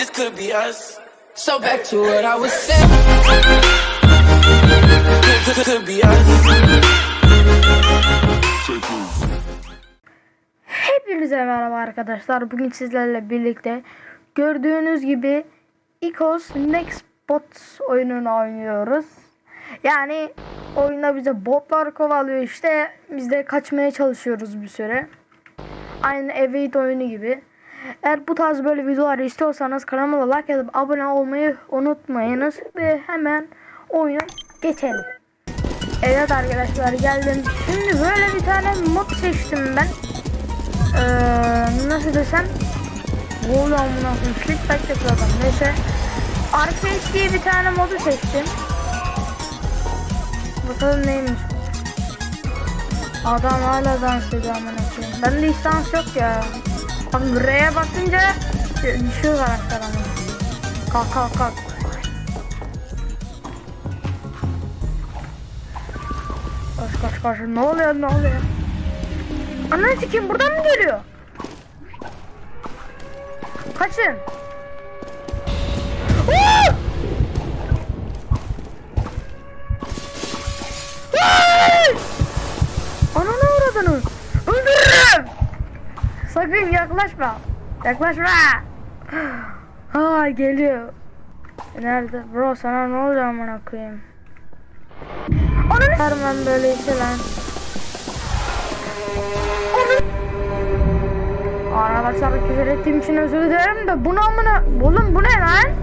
this could be us. So back to what I was saying. Could, could, be us. Hepinize merhaba arkadaşlar. Bugün sizlerle birlikte gördüğünüz gibi Icos Next Bot oyununu oynuyoruz. Yani oyunda bize botlar kovalıyor işte. Biz de kaçmaya çalışıyoruz bir süre. Aynı Evade oyunu gibi. Eğer bu tarz böyle videolar istiyorsanız kanalıma like edip abone olmayı unutmayınız. Ve hemen oyuna geçelim. Evet arkadaşlar geldim. Şimdi böyle bir tane mod seçtim ben. Ee, nasıl desem Oğlum buna koyayım. Flipback yapıyor adam. Neyse. Arcade diye bir tane modu seçtim. Bakalım neymiş. Adam hala dans ediyor amına koyayım. Bende hiç dans yok ya. Abi R'ye basınca düşüyor karakter ama. Kalk kalk kalk. Koş koş koş. Ne oluyor ne oluyor? Ananı sikeyim buradan mı geliyor? Kaçın. Sakın yaklaşma. Yaklaşma. Ay geliyor. Nerede? Bro sana ne oluyor amına koyayım? Ananı Vermem böyle işe lan. Arkadaşlar küfür ettiğim için özür dilerim de bu ne amına... Oğlum bu ne lan?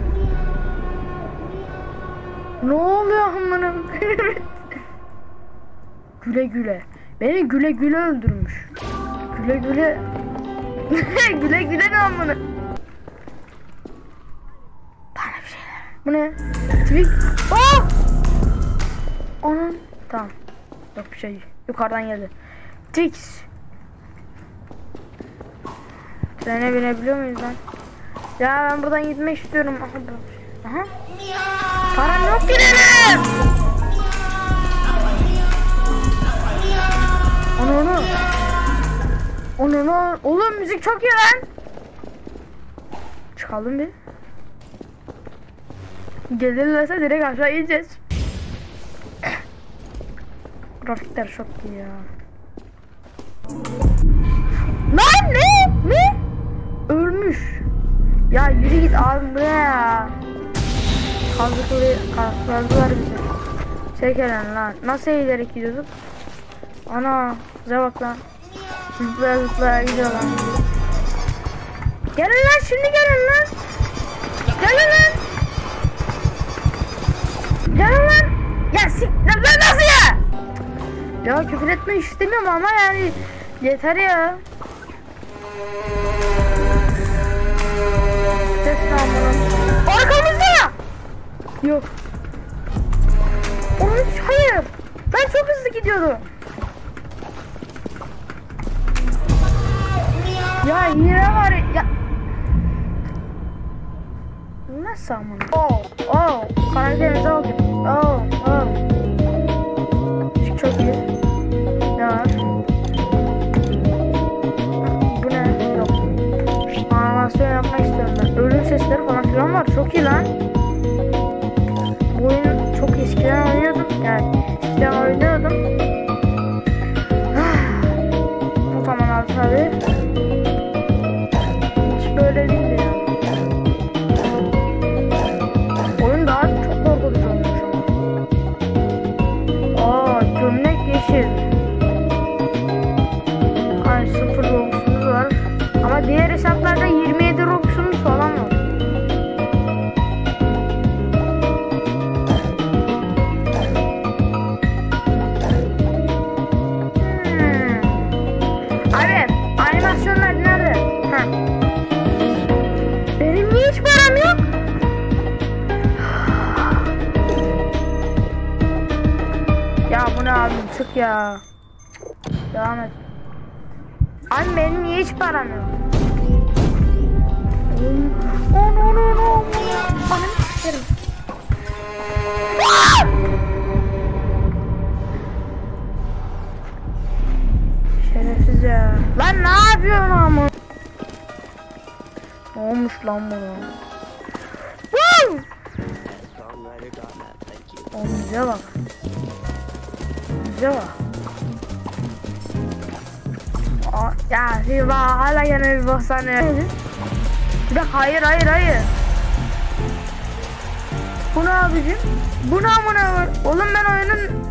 Ne oluyor amına? güle güle. Beni güle güle öldürmüş. Güle güle... güle güle ne amına? Bana bir şeyler. Bu ne? Twig... Oh! Onun... Tamam. Yok bir şey. Yukarıdan geldi. Twix. Trene binebiliyor muyuz lan? Ya ben buradan gitmek istiyorum. Aha. bu- Aha. Param yok gidelim. Onu onu. Onu onu. Oğlum müzik çok iyi lan. Çıkalım bir. Gelirlerse direkt aşağı ineceğiz. Grafikler çok iyi ya. Lan ne? Ne? Ölmüş. Ya yürü git abi buraya. Kazdıkları kazdılar bizi. Çekelim lan. Nasıl eğilerek gidiyorduk? Ana bize bak lan. Zıplaya zıplaya gidiyor lan. Gelin lan şimdi gelin lan. Gelin lan. Gelin lan. Ya sik lan nasıl ya? Ya küfür etme istemiyorum ama yani yeter ya. Ses namına. Arkamızda! Yok. Onun hayır. Ben çok hızlı gidiyordum. Ya hile var ya. Nasıl amına? Oh, oh. Karakterinize bakın. Oh, oh. Şu Çok iyi. Ne? Bu ne? Yok. Animasyon yapmak istiyorum ben. Ölüm sesleri falan filan var. Çok iyi lan. Abi çık ya. Devam et. Abi benim niye hiç param yok? No no no. Ananı sikerim. Şerefsiz ya. Lan ne yapıyorsun ama? Ne olmuş lan buna? Oğlum bize bak. Bak. Aa, ya bir bak hala de hayır hayır hayır. Bu ne abicim? Bu ne amına? Oğlum ben oyunun...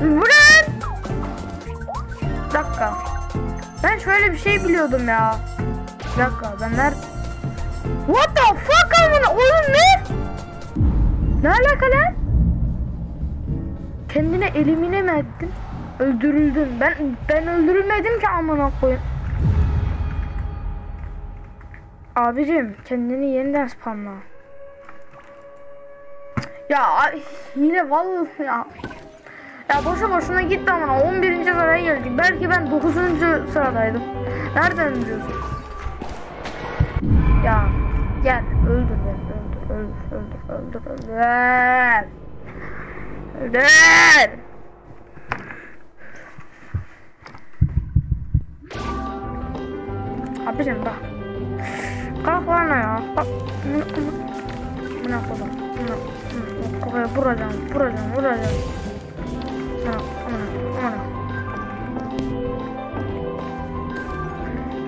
Bu ne? Bir dakika. Ben şöyle bir şey biliyordum ya. Bir dakika ben nerede? What the fuck amına? Oğlum ne? Ne alaka lan? Kendine elimine mi ettin? Öldürüldün. Ben ben öldürülmedim ki amına koyayım. Abicim kendini yeniden spamla. Ya ay, yine vallahi ya. Ya boşu boşuna gitti amına 11. sıraya geldik. Belki ben 9. sıradaydım. Nereden biliyorsun? Ya gel öldür beni öldür öldür öldür öldür öldür. Öldür. Abicim bak. Kalk lan ya. Bak. Bunu bunu. Buna koydum. Buna. Buna. Kafaya vuracağım. Vuracağım. Vuracağım. Buna. Buna. Buna.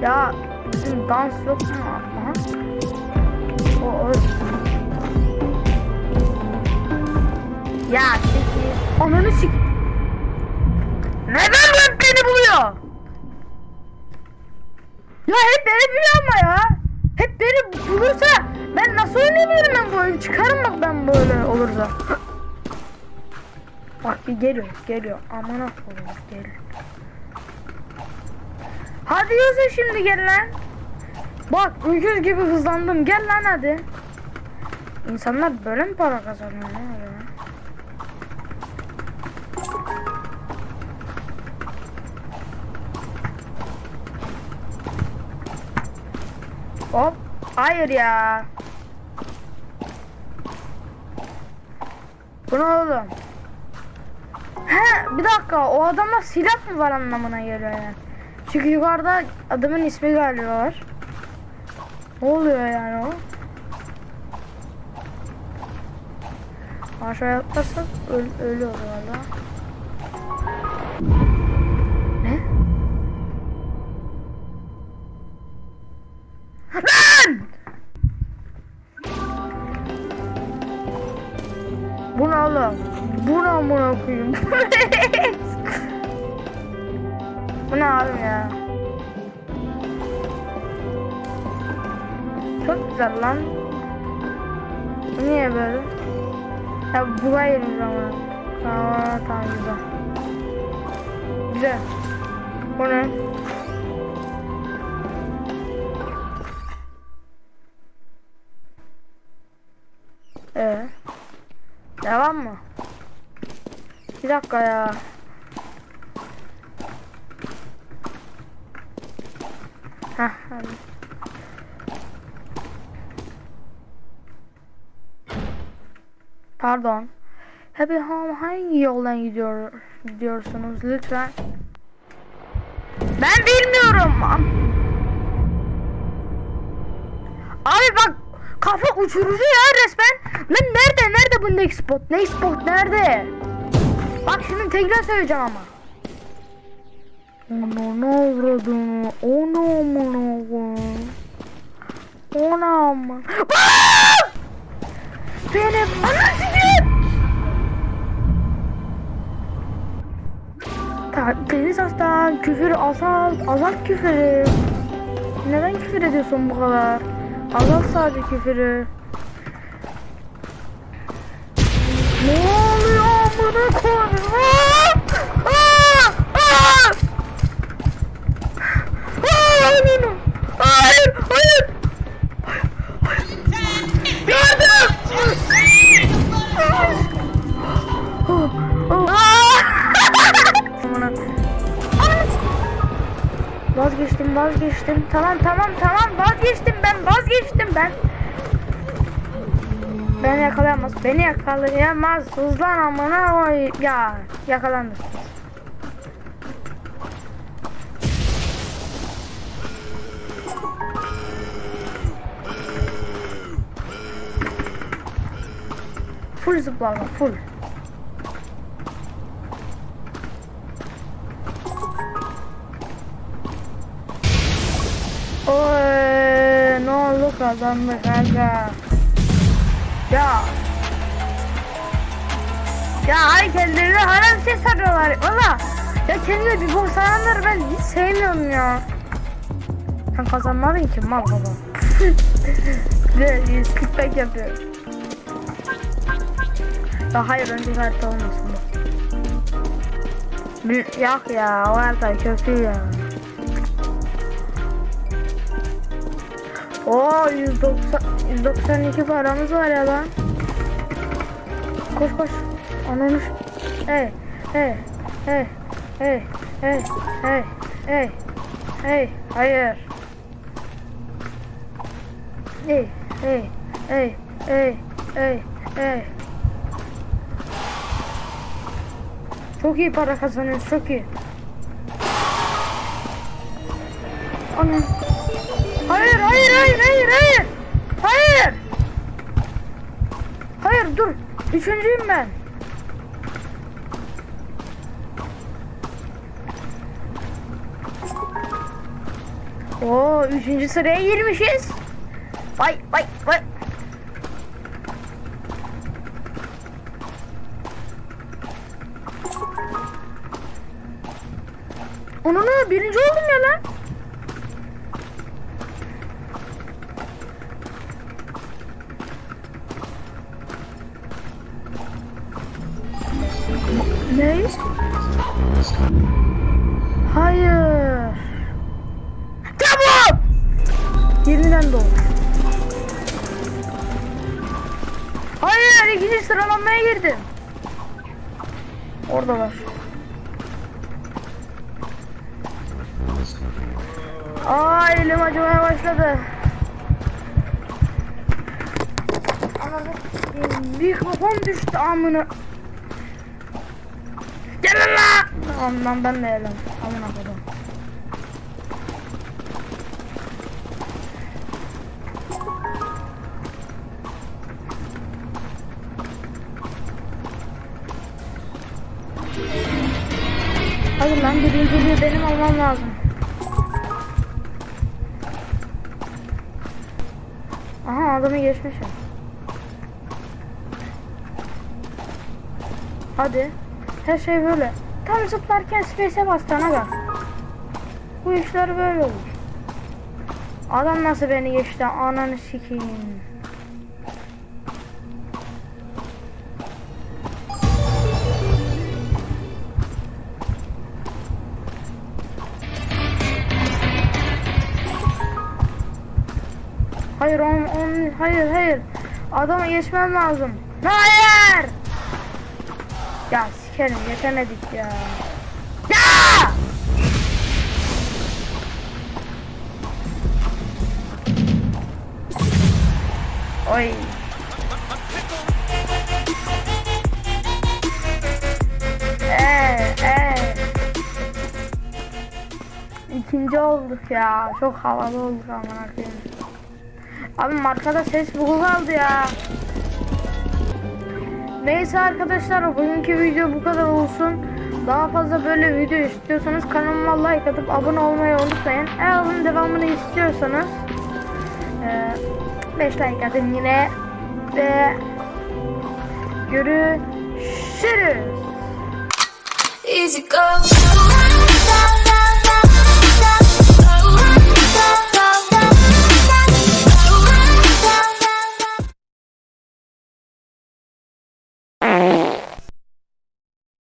Ya bizim dans yok mu? Aha. O, o. Ya siki. Ananı sik. Neden hep beni buluyor? Ya hep beni buluyor ama ya. Hep beni bulursa ben nasıl oynayabilirim ben bu oyunu? Çıkarım bak ben böyle olursa. Bak bir geliyor, geliyor. Aman koyayım geliyor. Hadi Yusuf şimdi gel lan. Bak öküz gibi hızlandım. Gel lan hadi. İnsanlar böyle mi para kazanıyor ne Hop. Hayır ya. Bu ne oğlum? He bir dakika o adamda silah mı var anlamına geliyor yani. Çünkü yukarıda adamın ismi galiba var. Ne oluyor yani o? Aşağıya atlarsak öl ölüyor valla. Koyayım? Bu ne abim ya? Çok güzel lan. Bu niye böyle? Ya bu hayır zaman. Tamam tamam güzel. Güzel. Bu ne? Ee, devam mı? Bir dakika ya. Heh. Pardon. Happy Home hangi yoldan gidiyor gidiyorsunuz lütfen? Ben bilmiyorum. Abi bak kafa uçurucu ya resmen. Ben nerede nerede bu next spot? Next spot nerede? Bak şimdi tekrar söyleyeceğim ama. Onu ne avradını? Onu amına amına. Aa! Benim anasını. Ta, Deniz Aslan küfür azalt, azalt küfürü. Neden küfür ediyorsun bu kadar? Azalt sadece küfürü. Ne amına koyayım? Ananı. Hayır, hayır. Yardım! Vazgeçtim, vazgeçtim. Tamam, tamam, tamam. Vazgeçtim ben, vazgeçtim ben. Beni yakalayamaz, beni yakalayamaz. Hızlan amına oy. Ya, yakalandım. full zıplama full. Oy, ne oldu kazandık kanka. Ya. Ya ay kendilerine haram şey sarıyorlar. Valla. Ya kendine bir bok saranları ben hiç sevmiyorum ya. Sen kazanmadın ki mal baba. Ve 145 yapıyor. Ya hayır önce harita olmasın. Bir, yok ya o harita kötü ya. Oo 190 192 paramız var ya lan. Koş koş. Ananı Hey hey hey hey hey hey hey hey hayır. Hey hey hey hey hey hey. Çok iyi para kazanıyoruz çok iyi. Ana. Hayır hayır hayır hayır hayır. Hayır. Dur. Üçüncüyüm ben. Oo üçüncü sıraya girmişiz. Vay vay vay. Onunu birinci oldum ya lan. Hayır. Tamam. Yeniden doğmuş. Hayır ikinci sıralanmaya girdim. Orada var. Aa elim acımaya başladı. Mikrofon düştü amına. Gelin la! Lan ben de elim. Amına kodum. Hadi lan birinciliği benim almam lazım. Aha adamı geçmişim. Hadi. Her şey böyle. Tam zıplarken space'e bastığına bak. Bu işler böyle olur. Adam nasıl beni geçti ananı sikeyim. Hayır on, on hayır hayır. Adamı geçmem lazım. Hayır. Ya sikerim geçemedik ya. Ya! Oy. Ee, ee. İkinci olduk ya. Çok havalı olduk aman. Abi markada ses bugu kaldı ya. Neyse arkadaşlar bugünkü video bu kadar olsun. Daha fazla böyle video istiyorsanız kanalıma like atıp abone olmayı unutmayın. Eğer devamını istiyorsanız e, 5 like atın yine ve görüşürüz. Easy go.